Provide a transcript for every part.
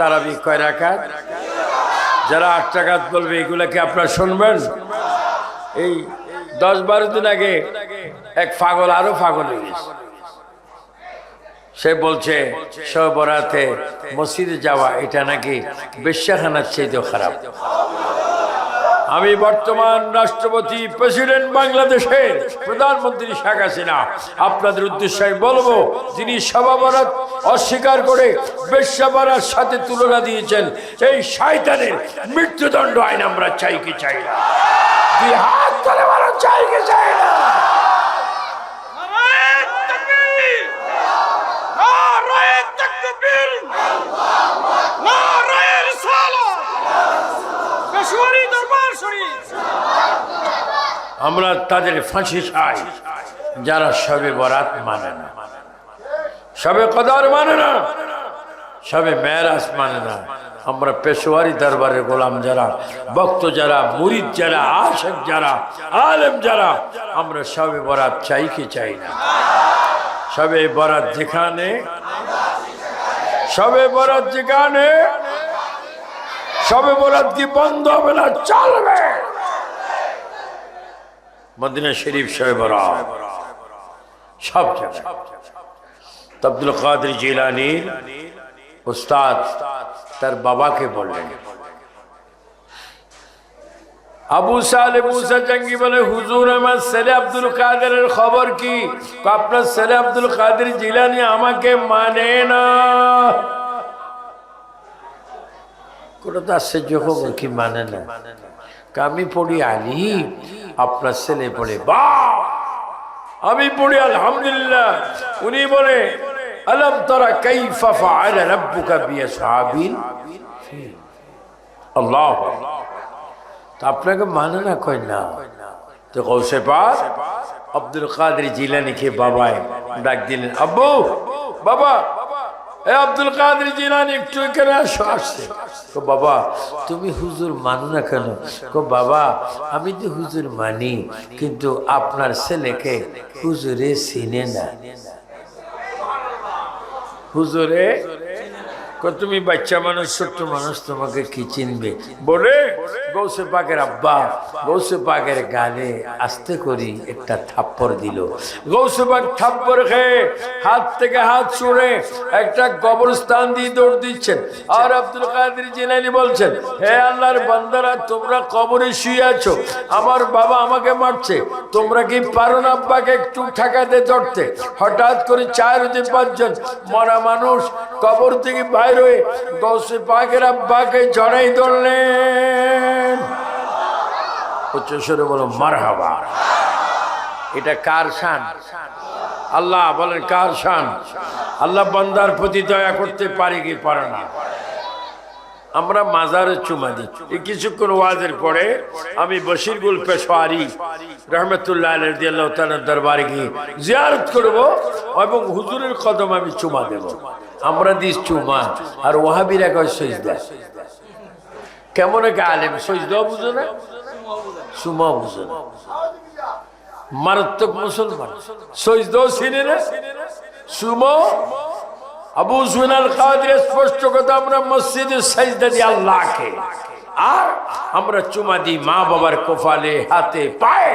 তারাবি কয় রাখাত যারা আট টাকাত বলবে এগুলাকে আপনারা শুনবেন? এই দশ বারো দিন আগে এক পাগল, আরও পাগল হয়ে গেছে। সে বলছে, সবরাতে মসজিদে যাওয়া, এটা নাকি বেশ্যাখানার চাইতেও খারাপ। আমি বর্তমান রাষ্ট্রপতি, প্রেসিডেন্ট বাংলাদেশের প্রধানমন্ত্রী শেখ হাসিনা। আপনাদের উদ্দেশ্যে আমি বলব, যিনি সভাবরাত অস্বীকার করে বেশ্যাবারার সাথে তুলনা দিয়েছেন, এই শয়তানের মৃত্যুদণ্ড আইন আমরা চাই কি চাই না। দুই হাত বলো চাই কি চাই না নারায়ণ তাকবীর নারায়ণ তাকবীর নারায়ণ রিসালাত পেশোয়ারি দরবার শরীফ আমরা তাদের ফাঁসি চাই, যারা সবে বরাত মানে না। সবে কদর মানে না, সবে মেরাজ মানে না। আমরা পেশোয়ারি দরবারের গোলাম যারা, ভক্ত যারা, মুরিদ যারা, আশেক যারা, আলেম যারা, আমরা সবে বরাত চাই কি চাই না। সবে বরাত যেখানে, সবে বরাত যেখানে, সবে বরাত কি বন্ধ হবে না, চলবে। মদিনা শরীফ সবে সব আব্দুল কাদের জিলানির উস্তাদ তার বাবাকে বললেন, আবু সালে মুসা জঙ্গি বলে, হুজুর, আমার ছেলে আব্দুল কাদেরের খবর কি? আপনার ছেলে আব্দুল কাদের জিলানি আমাকে মানে না। কোনো তো আশ্চর্য খবর কি মানে না? আমি পড়ি আলি আপনার ছেলে পড়ে বা আমি পড়ি আলহামদুলিল্লাহ। উনি বলে, আলম তরা কাইফা ফাআল রাব্বুকা বিআসহাবিল আল্লাহ তা আপনাকে মানে না কই না? তো কৌশে পাক, আব্দুল কাদের জিলানিকে বাবায় ডাক দিলেন, আব্বু, বাবা, এ আব্দুল কাদের জিলানি একটু এখানে আসো, আসছে। কো বাবা, তুমি হুজুর মানো না কেন? কো বাবা, আমি তো হুজুর মানি, কিন্তু আপনার ছেলেকে হুজুরে চিনে না। হুজুরে তুমি বাচ্চা মানুষ, ছোট্ট মানুষ, তোমাকে কি চিনবে? বলে গৌসে পাকের আব্বা গৌসে পাকের গালে আস্তে করি একটা থাপ্পড় দিল। গৌসে পাক থাপ্পড় খেয়ে হাত থেকে হাত ছুঁড়ে একটা কবরস্থান দিয়ে দৌড় দিচ্ছেন। আর আব্দুল কাদের জিলানি বলছেন, হে আল্লাহর বান্দারা, তোমরা কবরে শুয়ে আছো। আমার বাবা আমাকে মারছে। তোমরা কি পারো না আব্বাকে একটু ঠেকাতে ধরতে? হঠাৎ করে চার হতে পাঁচজন মরা মানুষ কবর থেকে বাইর হয়ে গৌসে পাকের আব্বাকে জড়াই ধরলেন। উচ্চস্বরে বলো মার হাবা এটা কার শান? আল্লাহ বলেন, কার শান? আল্লাহ বান্দার প্রতি দয়া করতে পারে কি পারে না? আমরা মাজারে চুমা দিই। কিছুক্ষণ ওয়াজের পরে আমি বশিরগুল পেশোয়ারি রহমতুল্লাহ আল্লাহ তালার দরবারে গিয়ে জিয়ারত করব এবং হুজুরের কদম আমি চুমা দেব। আমরা দিস চুমা, আর ওহাবিরা কয় সইজদা কেমন এক আলেম সজদাও বুঝো না? সুমা বুঝো না। মারাত্মক মুসলমান। সজদাও চিনে না? সুমো? আবু সুনাল কাদের স্পষ্ট কথা, আমরা মসজিদে সাজদা দিয়ে আল্লাহকে আর আমরা চুমা দিই মা বাবার কোফালে হাতে, পায়ে।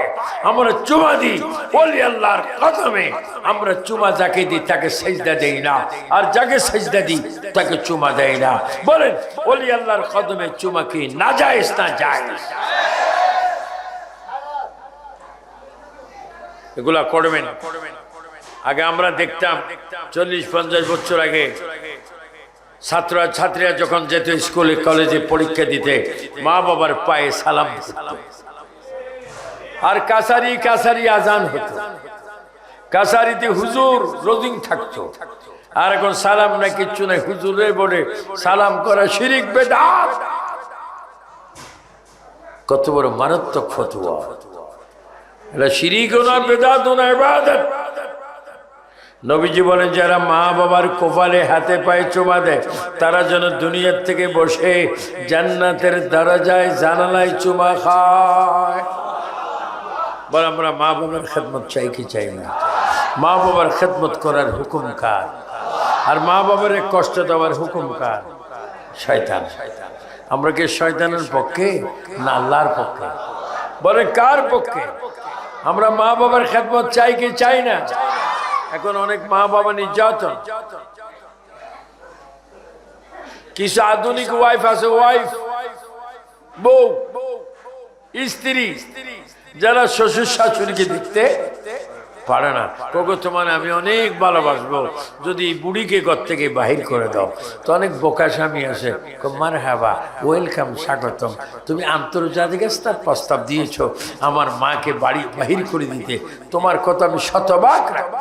আমরা চুমা দিই ওলি আল্লাহর কদমে। আমরা চুমা যাকে দিই তাকে সেজদা দেই না। আর যাকে সেজদা দিই তাকে চুমা দেয় না। বলেন ওলি আল্লাহর কদমে চুমা কি না যায় না যায় এগুলা করবেন। আগে আমরা দেখতাম চল্লিশ, পঞ্চাশ বছর আগে ছাত্ররা ছাত্রীরা যখন যেত স্কুলে, কলেজে পরীক্ষা দিতে, মা বাবার পায়ে সালাম আর কাসারি কাসারি আজান হতো। কাসারিতে হুজুর রোজিং থাকতো। আর এখন সালাম না, কিচ্ছু নাই হুজুরে বলে, সালাম করা শিরিক বেদাত। কত বড় মারাত্মক ফতুয়া। এটা শিরিকও না, বেদাতও না, ইবাদত। নবীজি বলেন, যারা মা বাবার কোপালে হাতে পায়ে চোমা দেয়, তারা যেন দুনিয়ার থেকে বসে জান্নাতের দরজায়, জানালায় চুমা খায়। বল, আমরা মা বাবার খেদমত চাই কি চাই না? মা বাবার খেদমত করার হুকুম কার? আর মা বাবার কষ্ট দেওয়ার হুকুম কার? শয়তান। আমরা কি শয়তানের পক্ষে না আল্লাহর পক্ষে? বলে, কার পক্ষে? আমরা মা বাবার খেদমত চাই কি চাই না? এখন অনেক মা বাবা নির্যাতন। কিছু আধুনিক ওয়াইফ আছে ওয়াইফ বউ, স্ত্রী, যারা শ্বশুর শাশুড়িকে দেখতে পারে না। কোকো তোমার, আমি অনেক ভালোবাসবো। যদি বুড়িকে ঘর থেকে বাহির করে দাও, তো অনেক বোকা স্বামী আছে। মার হাবা ওয়েলকাম স্বাগতম। তুমি আন্তর্জাতিক স্তর প্রস্তাব দিয়েছ আমার মাকে বাড়ি বাহির করে দিতে। তোমার কথা আমি শতবাক রাখব।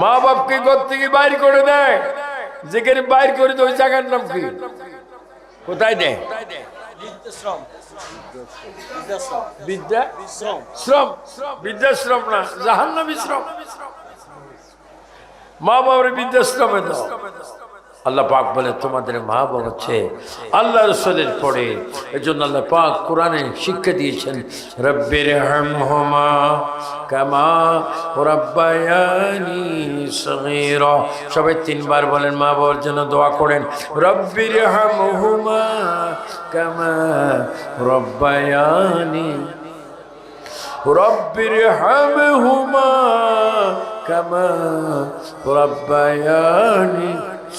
মা বাপকে ঘর থেকে বাইর করে দেয়? যেখানে বাইর করে দেয় ওই জায়গার নাম কি? কোথায় দেয়? বিদ্যাশ্রম বিদ্যা? শ্রম শ্রম। বৃদ্ধাশ্রম না জাহান্নামী শ্রম। মা বাবার বিদ্যাশ্রমে দাও। আল্লাহ পাক বলে, তোমাদের মা হচ্ছে আল্লাহ রসলের পরে। এই জন্য আল্লাহ পাক কোরআনে শিক্ষা দিয়েছেন, রব্বের হমা কামা রব্বায়ানি সবাই তিনবার বলেন, মা বাবার জন্য দোয়া করেন, রব্বির হমা কামা রব্বায়ানি। রব্বির হমা কামা রব্বায়ানি।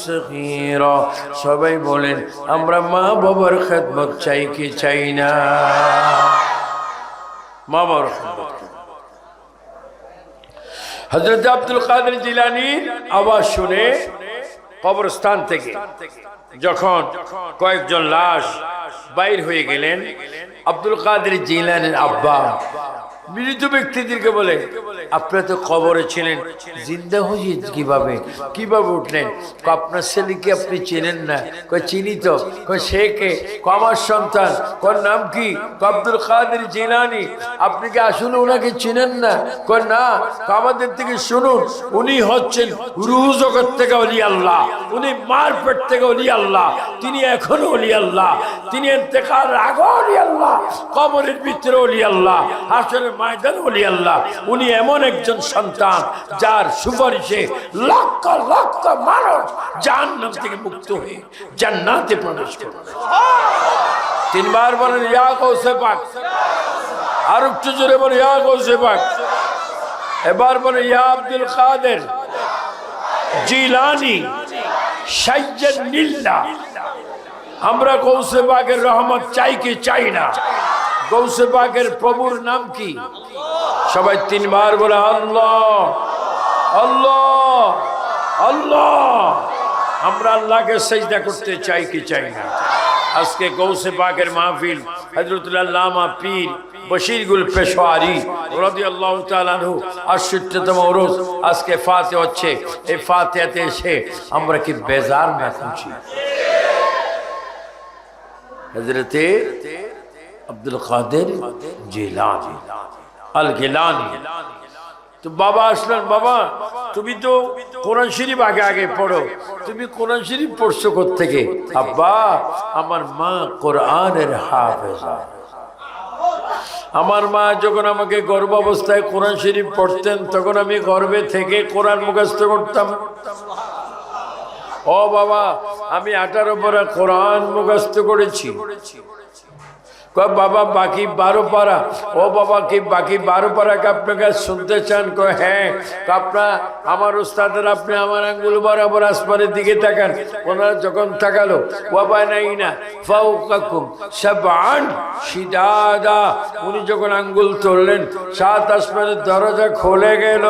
সগীরা সবাই বলেন, আমরা মা বাবার খেদমত চাই কি চাই না? মা বাবার খেদমত হজরত আব্দুল কাদের জিলানির আওয়াজ শুনে কবরস্থান থেকে যখন কয়েকজন লাশ বাইর হয়ে গেলেন, আব্দুল কাদের জিলানির আব্বা মৃত ব্যক্তিদেরকে বলে আপনারা তো কবরে ছিলেন। জিন্দা হয়েছেন কীভাবে? কীভাবে উঠলেন? আপনার ছেলেকে আপনি চেনেন না। চিনি তো। সে কে? কয়, আমার সন্তান। কয় নাম কি? আব্দুল কাদের জিলানি। আপনি কি আসলে ওনাকে চিনেন না? কয় না। আমাদের থেকে শুনুন উনি হচ্ছেন রুহ জগৎ থেকে অলি আল্লাহ। উনি মার পেট থেকে অলি আল্লাহ। তিনি এখনও অলি আল্লাহ। তিনি এতেকার আগো অলি আল্লাহ। কবরের ভিতরে অলি আল্লাহ। হাসরের ময়দান অলি আল্লাহ উনি এমন একজন সন্তান যার সুপারিশে লক্ষ লক্ষ মানুষ জাহান্নাম থেকে মুক্ত হয়ে জান্নাতে প্রবেশ করবে। তিনবার বলেন, ইয়া পাক। আর একটু জোরে বলে ইয়া কৌসে পাক। এবার বলে ইয়া আব্দুল কাদের। জিলানি সাইয়েদ নীল্লা আমরা গৌসে বাগের রহমত চাই কি চাই না? গৌসে বাগের প্রভুর নাম কি? সবাই তিনবার বলে, আল্লাহ আল্লাহ আল্লাহ। আমরা আল্লাহকে সেজদা করতে চাই কি চাই না? আজকে গৌসে পাকের মাহফিল হজরতুল্লাহ পীর বশিরগুল পেশোয়ারি রাদিয়াল্লাহু তাআলা আনহু আটষট্টিতম ওরস আজকে ফাতে হচ্ছে। এই ফাতেহাতে এসে আমরা কি বেজার না খুশি? হজরতে আব্দুল কাদের তো বাবা আসলেন, বাবা, তুমি তো কোরআন শরীফ আগে আগে পড়ো। তুমি কোরআন শরীফ পড়ছো থেকে আব্বা, আমার মা কোরআনের হাফেজা। আমার মা যখন আমাকে গর্ভ অবস্থায় কোরআন শরীফ পড়তেন, তখন আমি গর্বে থেকে কোরআন মুখস্থ করতাম। ও বাবা, আমি আঠারো পরে কোরআন মুখস্থ করেছি। কয়, বাবা, বাকি বারো পারা। ও বাবা, কি বাকি বারো পারাকে আপনাকে শুনতে চান? কয় হ্যাঁ। আপনার আমার উস্তাদের আপনি আমার আঙ্গুল বরাবর আসমানের দিকে তাকান। ওনারা যখন তাকালো বাবা নাই না ফাউ কাকুম সাবান উনি যখন আঙ্গুল তুললেন, সাত আসমানের দরজা খুলে গেল।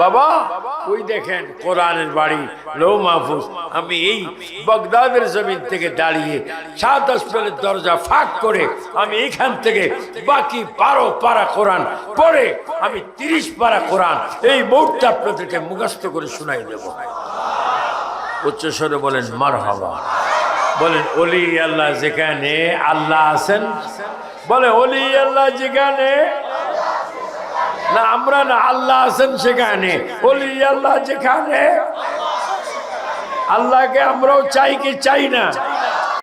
বাবা, ওই দেখেন, কোরআনের বাড়ি, লো মাহফুজ। আমি এই বগদাদের জমিন থেকে দাঁড়িয়ে সাত আসমানের দরজা ফাঁক করে আমি এখান থেকে বাকি বারো পারা কোরআন পরে আমি তিরিশ পারা কোরআন এই বোর্ডটা আপনাদেরকে মুখস্থ করে শোনাই দেব। উচ্চস্বরে বলেন মার হবা বলেন অলি আল্লাহ যেখানে আল্লাহ আছেন। বলে অলি আল্লাহ যেখানে না, আমরা না, আল্লাহ আছেন সেখানে। বলি, আল্লাহ যেখানে। আল্লাহকে আমরাও চাই কি চাই না।